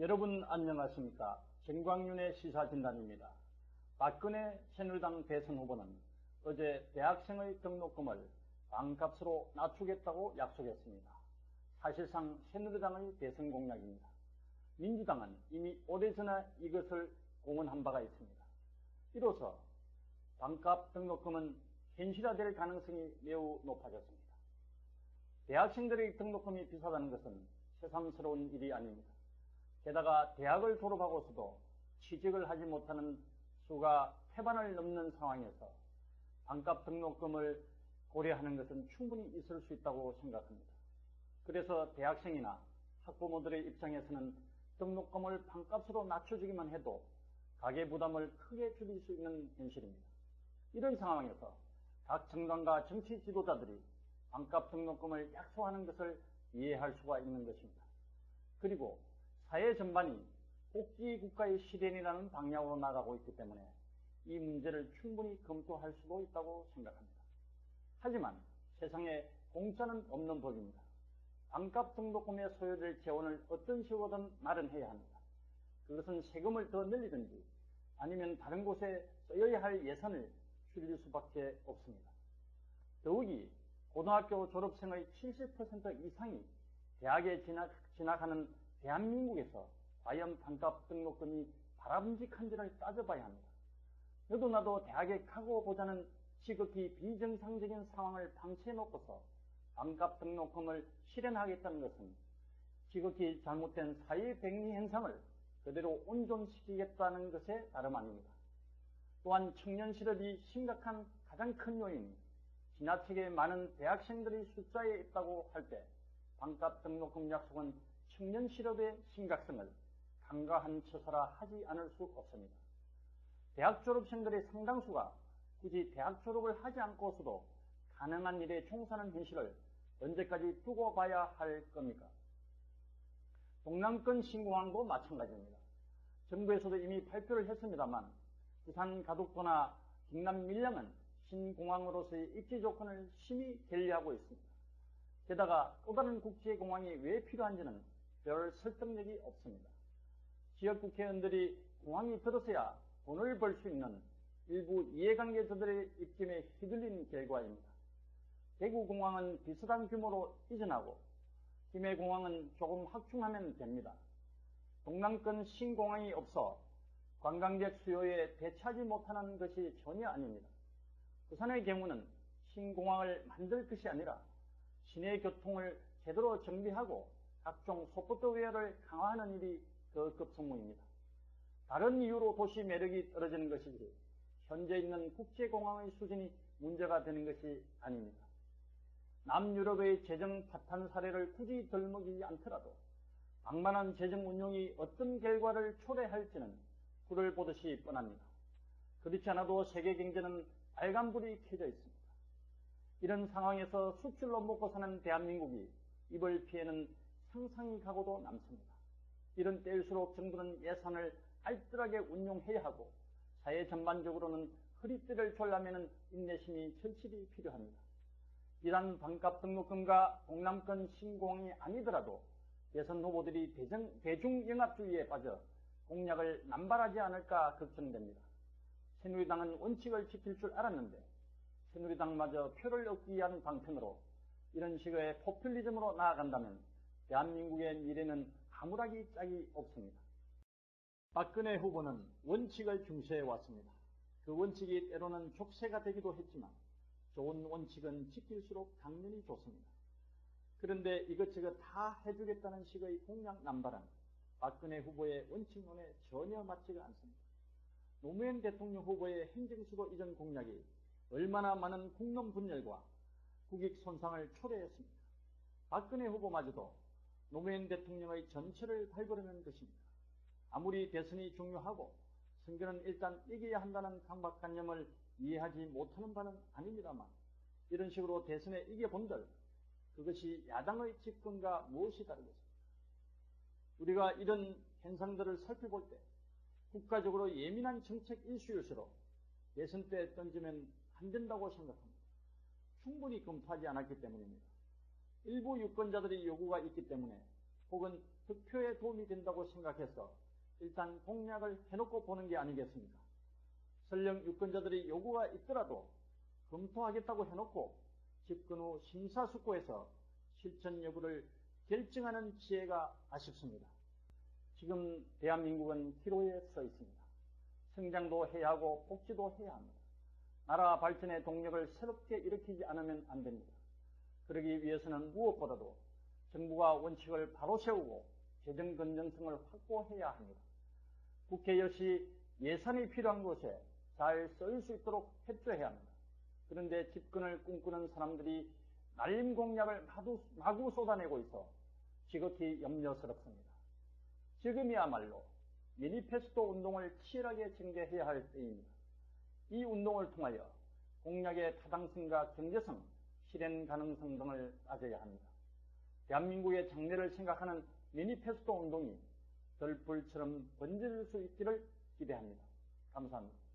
여러분 안녕하십니까? 정광윤의 시사진단입니다. 박근혜 새누리당 대선 후보는 어제 대학생의 등록금을 반값으로 낮추겠다고 약속했습니다. 사실상 새누리당의 대선 공약입니다. 민주당은 이미 오래전에 이것을 공언한 바가 있습니다. 이로써 반값 등록금은 현실화될 가능성이 매우 높아졌습니다. 대학생들의 등록금이 비싸다는 것은 새삼스러운 일이 아닙니다. 게다가 대학을 졸업하고서도 취직을 하지 못하는 수가 태반을 넘는 상황에서 반값 등록금을 고려하는 것은 충분히 있을 수 있다고 생각합니다. 그래서 대학생이나 학부모들의 입장에서는 등록금을 반값으로 낮춰주기만 해도 가계 부담을 크게 줄일 수 있는 현실입니다. 이런 상황에서 각 정당과 정치 지도자들이 반값 등록금을 약속하는 것을 이해할 수가 있는 것입니다. 그리고 사회 전반이 복지 국가의 실현이라는 방향으로 나가고 있기 때문에 이 문제를 충분히 검토할 수도 있다고 생각합니다. 하지만 세상에 공짜는 없는 법입니다. 반값 등록금에 소요될 재원을 어떤 식으로든 마련해야 합니다. 그것은 세금을 더 늘리든지 아니면 다른 곳에 써야 할 예산을 줄일 수밖에 없습니다. 더욱이 고등학교 졸업생의 70% 이상이 대학에 진학, 진학하는 대한민국에서 과연 반값 등록금이 바람직한지를 따져봐야 합니다. 너도 나도 대학에 가고 보자는 지극히 비정상적인 상황을 방치해놓고서 반값 등록금을 실현하겠다는 것은 지극히 잘못된 사회백리 현상을 그대로 온전시키겠다는 것에 다름 아닙니다. 또한 청년 실업이 심각한 가장 큰 요인이 지나치게 많은 대학생들이 숫자에 있다고 할 때 반값 등록금 약속은 청년 실업의 심각성을 간과한 처사라 하지 않을 수 없습니다. 대학 졸업생들의 상당수가 굳이 대학 졸업을 하지 않고서도 가능한 일에 총사하는 현실을 언제까지 두고 봐야 할 겁니까? 동남권 신공항도 마찬가지입니다. 정부에서도 이미 발표를 했습니다만 부산 가덕도나 경남 밀양은 신공항으로서의 입지 조건을 심히 결리하고 있습니다. 게다가 또 다른 국제공항이 왜 필요한지는 별 설득력이 없습니다. 지역 국회의원들이 공항이 들어서야 돈을 벌 수 있는 일부 이해관계자들의 입김에 휘둘린 결과입니다. 대구공항은 비슷한 규모로 이전하고 김해공항은 조금 확충하면 됩니다. 동남권 신공항이 없어 관광객 수요에 대처하지 못하는 것이 전혀 아닙니다. 부산의 경우는 신공항을 만들 것이 아니라 시내 교통을 제대로 정비하고 각종 소프트 웨어를 강화하는 일이 그 급선무입니다. 다른 이유로 도시 매력이 떨어지는 것이지 현재 있는 국제공항의 수준이 문제가 되는 것이 아닙니다. 남유럽의 재정 파탄 사례를 굳이 덜먹이지 않더라도 방만한 재정 운용이 어떤 결과를 초래할지는 불을 보듯이 뻔합니다. 그렇지 않아도 세계 경제는 빨간불이 켜져 있습니다. 이런 상황에서 수출로 먹고 사는 대한민국이 입을 피해는 상상이 가고도 남습니다. 이런 때일수록 정부는 예산을 알뜰하게 운용해야 하고 사회 전반적으로는 허리띠를 졸라매는 인내심이 절실히 필요합니다. 이단 반값 등록금과 동남권 신공이 아니더라도 대선 후보들이 대중, 대중영합주의에 빠져 공약을 남발하지 않을까 걱정됩니다. 새누리당은 원칙을 지킬 줄 알았는데 새누리당마저 표를 얻기 위한 방편으로 이런 식의 포퓰리즘으로 나아간다면 대한민국의 미래는 아무락이 짝이 없습니다. 박근혜 후보는 원칙을 중시해 왔습니다. 그 원칙이 때로는 족쇄가 되기도 했지만 좋은 원칙은 지킬수록 당연히 좋습니다. 그런데 이것저것 다 해주겠다는 식의 공약 남발은 박근혜 후보의 원칙론에 전혀 맞지가 않습니다. 노무현 대통령 후보의 행정수도 이전 공약이 얼마나 많은 국론 분열과 국익 손상을 초래했습니까? 박근혜 후보마저도 노무현 대통령의 전체를 발굴해낸 것입니다. 아무리 대선이 중요하고 선거는 일단 이겨야 한다는 강박관념을 이해하지 못하는 바는 아닙니다만 이런 식으로 대선에 이겨본들 그것이 야당의 집권과 무엇이 다르겠습니까? 우리가 이런 현상들을 살펴볼 때 국가적으로 예민한 정책 일수일수록 예선 때 던지면 안 된다고 생각합니다. 충분히 검토하지 않았기 때문입니다. 일부 유권자들의 요구가 있기 때문에 혹은 득표에 도움이 된다고 생각해서 일단 공약을 해놓고 보는 게 아니겠습니까? 설령 유권자들이 요구가 있더라도 검토하겠다고 해놓고 집권 후 심사숙고해서 실천 여부를 결정하는 지혜가 아쉽습니다. 지금 대한민국은 기로에 서 있습니다. 성장도 해야 하고 복지도 해야 합니다. 나라 발전의 동력을 새롭게 일으키지 않으면 안 됩니다. 그러기 위해서는 무엇보다도 정부가 원칙을 바로 세우고 재정 건전성을 확보해야 합니다. 국회 역시 예산이 필요한 곳에 잘 쓰일 수 있도록 협조해야 합니다. 그런데 집권을 꿈꾸는 사람들이 날림 공약을 마구 쏟아내고 있어 지극히 염려스럽습니다. 지금이야말로 미니페스토 운동을 치열하게 전개해야 할 때입니다. 이 운동을 통하여 공약의 타당성과 경제성, 실현 가능성 등을 따져야 합니다. 대한민국의 장래를 생각하는 미니페스토 운동이 덜불처럼 번질 수 있기를 기대합니다. 감사합니다.